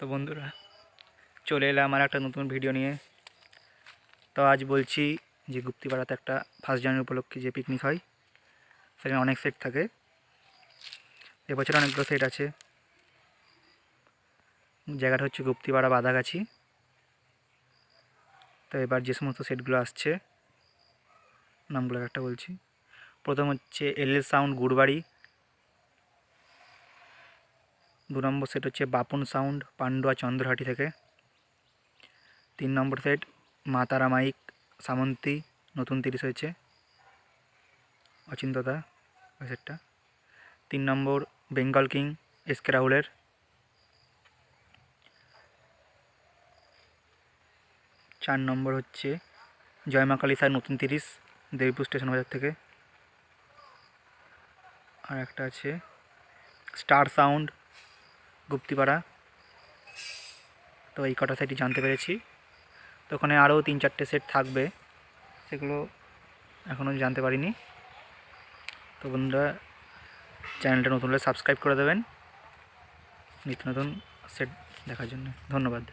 তো বন্ধুরা, চলে এলাম আমার একটা নতুন ভিডিও নিয়ে। তো আজ বলছি যে গুপ্তিপাড়াতে একটা ফার্স্ট জানুয়ারি উপলক্ষে যে পিকনিক হয়, সেখানে অনেক সেট থাকে। এবছর অনেকগুলো সেট আছে। জায়গাটা হচ্ছে গুপ্তিপাড়া বাদাগাছি তো এবার যে সমস্ত সেটগুলো আসছে নামগুলো একটা বলছি। প্রথম হচ্ছে এল সাউন্ড গুড়বাড়ি। দু নম্বর সেট হচ্ছে বাপন সাউন্ড পান্ডুয়া চন্দ্রহাটি থেকে। তিন নম্বর সেট মা তারা মাইক, সামন্তী, নতুন তিরিশ হয়েছে। অচিন্তদা ওই সেটটা তিন নম্বর, বেঙ্গল কিং, এস কে রাহুলের। চার নম্বর হচ্ছে জয়মা কালী স্যার নতুন তিরিশ, দেবীপুর স্টেশন বাজার থেকে। আর একটা আছে স্টার সাউন্ড গুপ্তিপাড়া। তো এই কটা সেটই জানতে পেরেছি। তো ওখানে আরও তিন চারটে সেট থাকবে। সেগুলো এখনও জানতে পারিনি। তো বন্ধুরা চ্যানেলটা নতুন হলে সাবস্ক্রাইব করে দেবেন। নিত্য নতুন সেট দেখার জন্য। ধন্যবাদ।